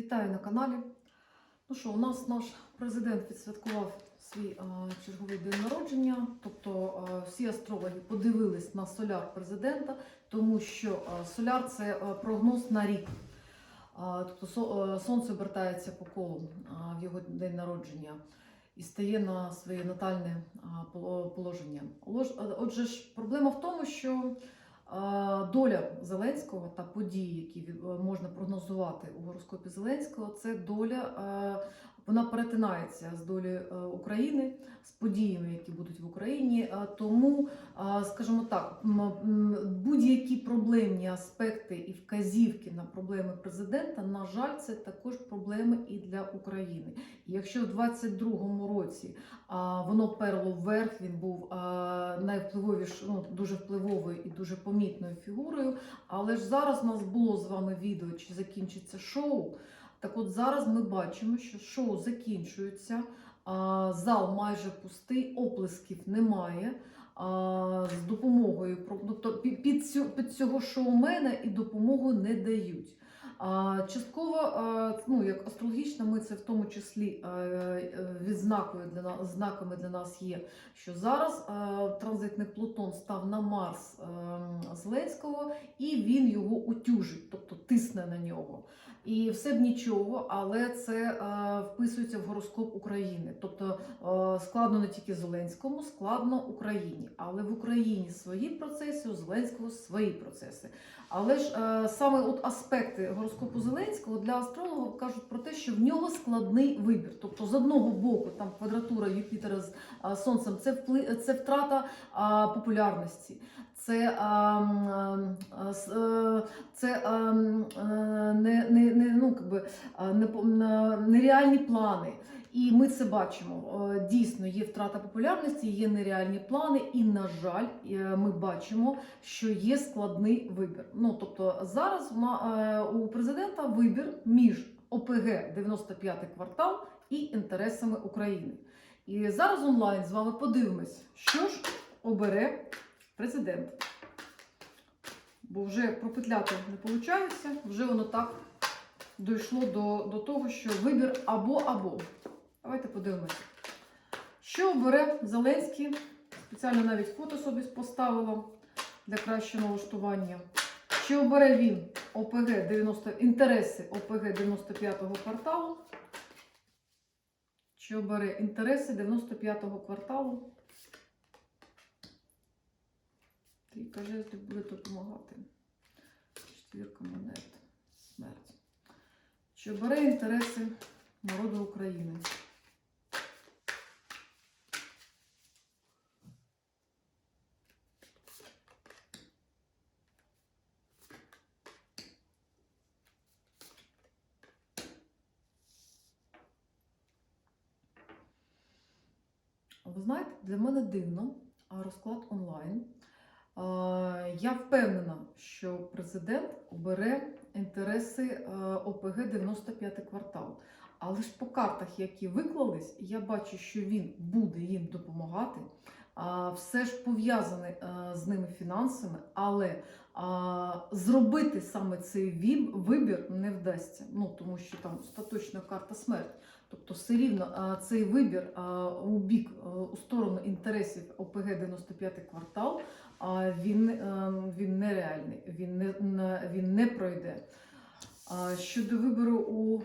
Вітаю на каналі. Ну що, у нас наш президент відсвяткував свій а, черговий день народження. Тобто а, всі астрологи подивились на соляр президента, тому що а, соляр це а, прогноз на рік. А, тобто со- а, сонце обертається по колу а, в його день народження і стає на своє натальне а, положення. Отже ж, проблема в тому, що доля Зеленського та події, які е, можна прогнозувати у гороскопі Зеленського, це доля, е, вона перетинається з долею е, України, з подіями, які будуть в Україні. Е, Тому, е, скажімо так, будь-які проблемні аспекти і вказівки на проблеми президента, на жаль, це також проблеми і для України. Якщо в 22-му році воно перло вверх, він був найвпливовіш, ну, дуже впливовою і дуже помітною фігурою. Але ж зараз у нас було з вами відео, чи закінчиться шоу. Так от зараз ми бачимо, що шоу закінчується, зал майже пустий, оплесків немає. З допомогою тобто під, під, цього шоумена і допомогу не дають. Частково, ну як астрологічно, ми це в тому числі е, е, відзнакою для нас знаками для нас є, що зараз е, транзитний Плутон став на Марс е, Зеленського, і він його утюжить, тобто тисне на нього. І все б нічого, але це е, вписується в гороскоп України. Тобто е, складно не тільки Зеленському, складно Україні. Але в Україні свої процеси, у Зеленського свої процеси. Але ж е, саме от аспекти гороскопу Зеленського для астрологів кажуть про те, що в нього складний вибір. Тобто, з одного боку, там квадратура Юпітера з е, Сонцем це впли... це втрата е, популярності. Це, е, це е, не, не, не, ну, би, не, нереальні плани. І ми це бачимо. Е, Дійсно, є втрата популярності, є нереальні плани, і, на жаль, ми бачимо, що є складний вибір. Ну, тобто зараз у президента вибір між ОПГ 95 квартал і інтересами України. І зараз онлайн з вами подивимось, що ж обере президент. Бо вже пропетляти не виходить, вже воно так дійшло до, до того, що вибір або-або. Давайте подивимося. Що обере Зеленський? Спеціально навіть фото собі поставила для кращого налаштування. Чи обере він ОПГ 90, інтереси ОПГ 95-го кварталу? Чи обере інтереси 95-го кварталу? Трійка жезлів буде допомагати. Четвірка монет. Смерть. Що бере інтереси народу України. Ви знаєте, для мене дивно, розклад онлайн. Е, Я впевнена, що президент обере інтереси е, ОПГ 95 квартал. Але ж по картах, які виклались, я бачу, що він буде їм допомагати. Все ж пов'язане е, з ними фінансами, але зробити саме цей вибір не вдасться. Ну тому що там остаточна карта смерть. Тобто, все рівно цей вибір у бік у сторону інтересів ОПГ 95 квартал він, е, він нереальний, він не, він не пройде. Щодо вибору у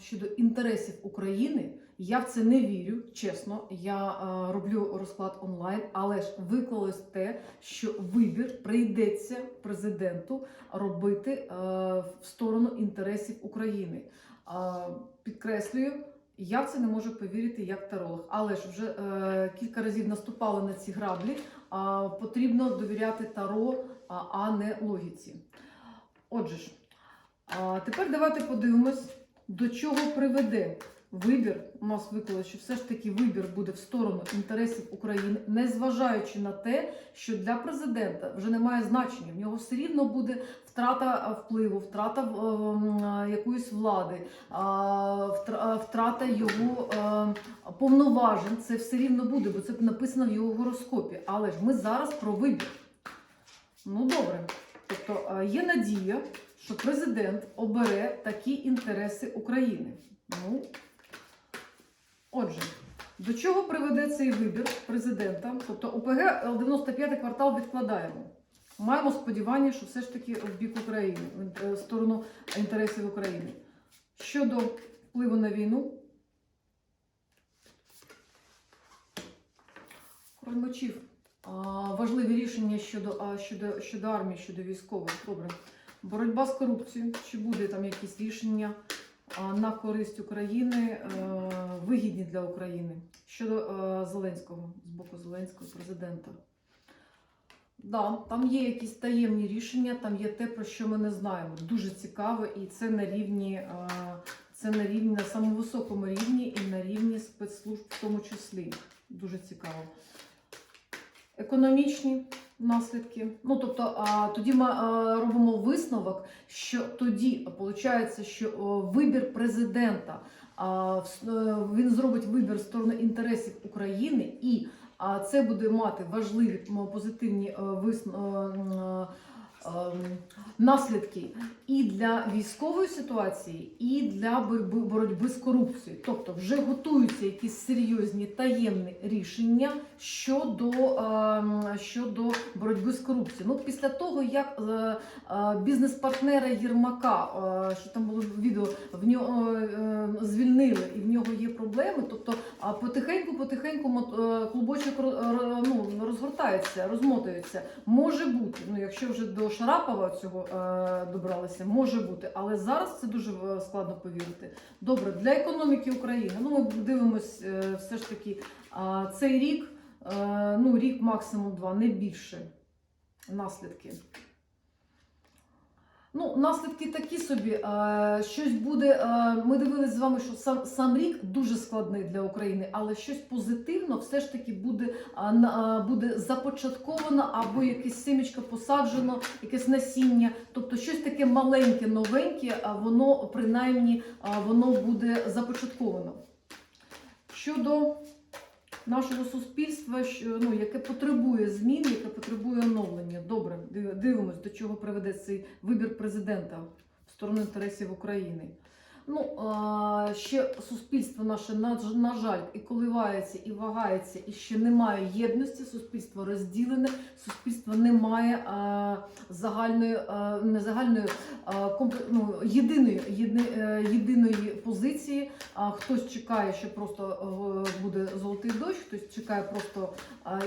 щодо інтересів України, я в це не вірю, чесно. Я роблю розклад онлайн, але ж виклалось те, що вибір прийдеться президенту робити е, в сторону інтересів України. Підкреслюю, я в це не можу повірити як таролог, але ж вже е, кілька разів наступала на ці граблі. А, потрібно довіряти таро, а, не логіці. Отже ж. А тепер давайте подивимось, до чого приведе вибір. У нас виклали, що все ж таки вибір буде в сторону інтересів України, незважаючи на те, що для президента вже немає значення. В нього все рівно буде втрата впливу, втрата е, якоїсь влади, а, втрата його е, повноважень. Це все рівно буде, бо це написано в його гороскопі. Але ж ми зараз про вибір. Ну добре. Тобто е, є надія, що президент обере такі інтереси України. Ну, отже, до чого приведе цей вибір президента? Тобто ОПГ 95 квартал відкладаємо. Маємо сподівання, що все ж таки в бік України, в е, сторону інтересів України. Щодо впливу на війну, мечів. Важливі рішення щодо, щодо, щодо армії, щодо військових. Добре. Боротьба з корупцією. Чи буде там якісь рішення на користь України, е, вигідні для України? Щодо е, Зеленського, з боку Зеленського президента. Да, там є якісь таємні рішення, там є те, про що ми не знаємо. Дуже цікаво, і це на рівні, е, це на рівні на самому високому рівні і на рівні спецслужб в тому числі. Дуже цікаво. Економічні наслідки. Ну тобто, тоді ми робимо висновок, що тоді виходить, що вибір президента е, він зробить вибір в сторону інтересів України, і це буде мати важливі позитивні е, висн- м, е, наслідки і для військової ситуації, і для боротьби, з корупцією. Тобто вже готуються якісь серйозні таємні рішення щодо, е, щодо боротьби з корупцією. Ну, після того, як е, е, бізнес-партнера Єрмака, е, що там було відео, в нього звільнили і в нього є проблеми. Тобто а потихеньку, потихеньку мот- е, клубочок ну, розгортається, розмотується. Може бути, ну якщо вже до Шарапова цього е, добралися, може бути, але зараз це дуже е, складно повірити. Добре, для економіки України. Ну, ми дивимось е, все ж таки цей рік, ну рік максимум два, не більше наслідки. Ну, наслідки такі собі. е, Щось буде. е, Ми дивилися з вами, що сам, сам рік дуже складний для України, але щось позитивно все ж таки буде, буде започатковано або якесь семечко посаджено, якесь насіння. Тобто щось таке маленьке, новеньке, воно принаймні воно буде започатковано. Щодо нашого суспільства, що, ну, яке потребує змін, яке потребує оновлення. Добре, див- дивимось, до чого приведе цей вибір президента в сторону інтересів України. Ну, а, ще суспільство наше, на, жаль, і коливається, і вагається, і ще немає єдності, суспільство розділене, суспільство не має загальної, а, не загальної, ну, єдиної, е, єдиної позиції. А хтось чекає, що просто е, буде золотий дощ, хтось чекає просто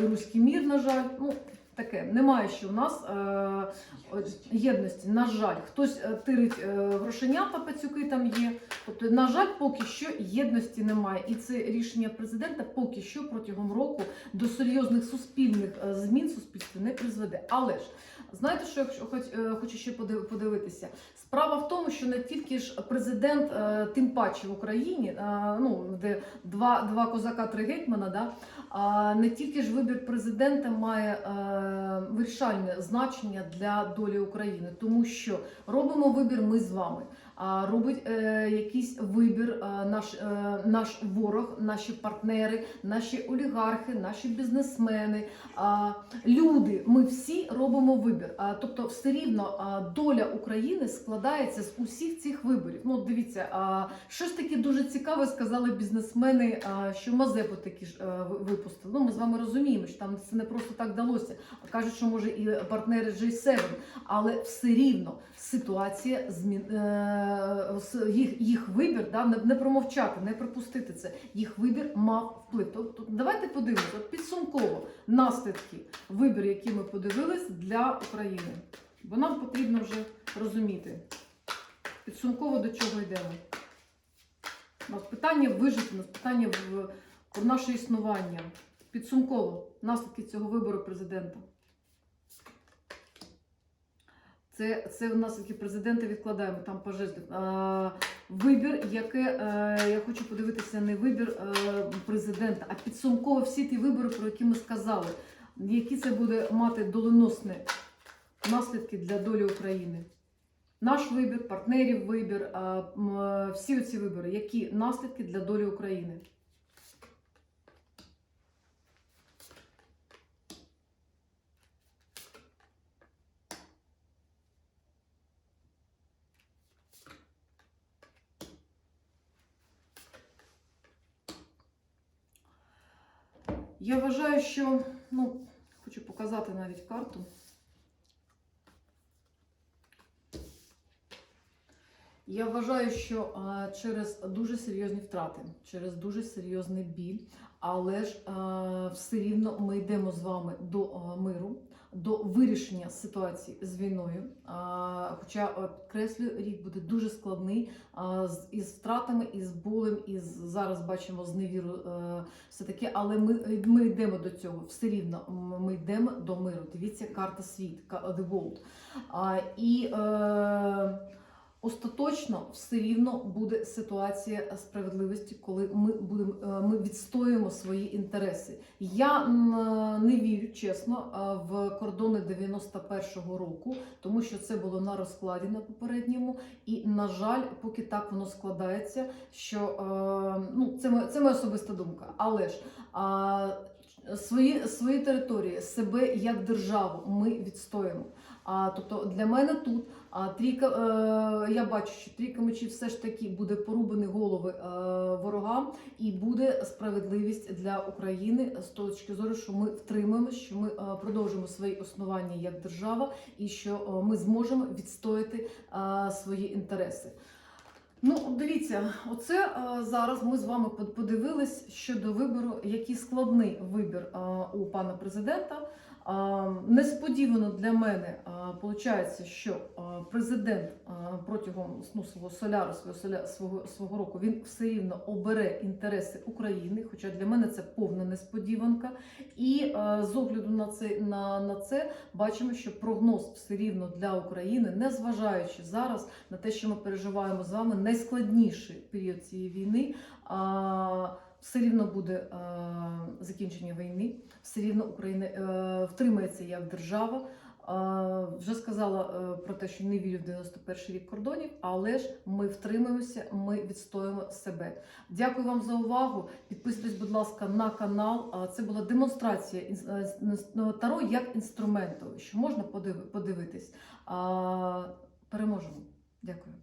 і руський мір, на жаль. Ну, таке. Немає ще у нас е, єдності. На жаль, хтось е, тирить е, грошенята, пацюки там є. Тобто, на жаль, поки що єдності немає. І це рішення президента поки що протягом року до серйозних суспільних е, змін в суспільстві не призведе. Але ж знаєте, що якщо хоч е, хочу ще подив- подивитися? Справа в тому, що не тільки ж президент, е, тим паче в Україні, ну де два, два козака, три гетьмана, да, не тільки ж вибір президента має вирішальне значення для долі України, тому що робимо вибір ми з вами. Робить е, якийсь вибір е, наш, е, наш ворог, наші партнери, наші олігархи, наші бізнесмени, люди. Ми всі робимо вибір. Тобто, все рівно доля України складається з усіх цих виборів. Ну, дивіться, щось таке дуже цікаве сказали бізнесмени, що Мазепу такі ж випустили. Ну, ми з вами розуміємо, що там це не просто так далося. Кажуть, що може і партнери G7, але все рівно ситуація змін їх, їх вибір, да, не, промовчати, не пропустити це. Їх вибір мав вплив. Тобто, давайте подивимося підсумково наслідки вибір, які ми подивились для України. Бо нам потрібно вже розуміти підсумково до чого йдемо. У нас питання вижити, у нас питання в, про наше існування. Підсумково наслідки цього вибору президента. Це, це в наслідки президента відкладаємо там пожежник. А, вибір, яке е, я хочу подивитися, не вибір е, президента, а підсумково всі ті вибори, про які ми сказали, які це буде мати доленосні наслідки для долі України. Наш вибір, партнерів вибір, всі ці вибори, які наслідки для долі України. Я вважаю, що ну, хочу показати навіть карту. Я вважаю, що а, через дуже серйозні втрати, через дуже серйозний біль, але ж а, все рівно ми йдемо з вами до а, миру, до вирішення ситуації з війною. Хоча підкреслюю, рік буде дуже складний із втратами, із болем, із зараз бачимо зневіру е, все таке, але ми, ми йдемо до цього. Все рівно ми йдемо до миру. Дивіться, карта світ, The World. І е, остаточно все рівно буде ситуація справедливості, коли ми будемо е, ми відстоюємо свої інтереси. Я не вірю чесно е, в кордони 91-го року, тому що це було на розкладі на попередньому. І на жаль, поки так воно складається, що е, ну це моя, це моя особиста думка, але ж. Свої, свої території, себе як державу ми відстоїмо. А, тобто для мене тут а, трійка, е, я бачу, що трійка мечів все ж таки буде порубані голови е, ворогам, і буде справедливість для України з точки зору, що ми втримаємося, що ми е, продовжимо свої основання як держава, і що е, ми зможемо відстояти е, свої інтереси. Ну, дивіться, оце е, зараз ми з вами под- подивились щодо вибору, який складний вибір е, у пана президента. Несподівано для мене виходить, що президент протягом ну, свого соляра, свого, свого, свого року, він все рівно обере інтереси України, хоча для мене це повна несподіванка. І з огляду на це, на, на це бачимо, що прогноз все рівно для України, незважаючи зараз на те, що ми переживаємо з вами найскладніший період цієї війни. Все рівно буде е, закінчення війни, все рівно Україна е, втримається як держава. Е, вже сказала е, про те, що не вірю в 91 рік кордонів, але ж ми втримаємося, ми відстоїмо себе. Дякую вам за увагу. Підписуйтесь, будь ласка, на канал. А Це була демонстрація інс- е, таро як інструменту, що можна подив- подивитись. Переможемо. Дякую.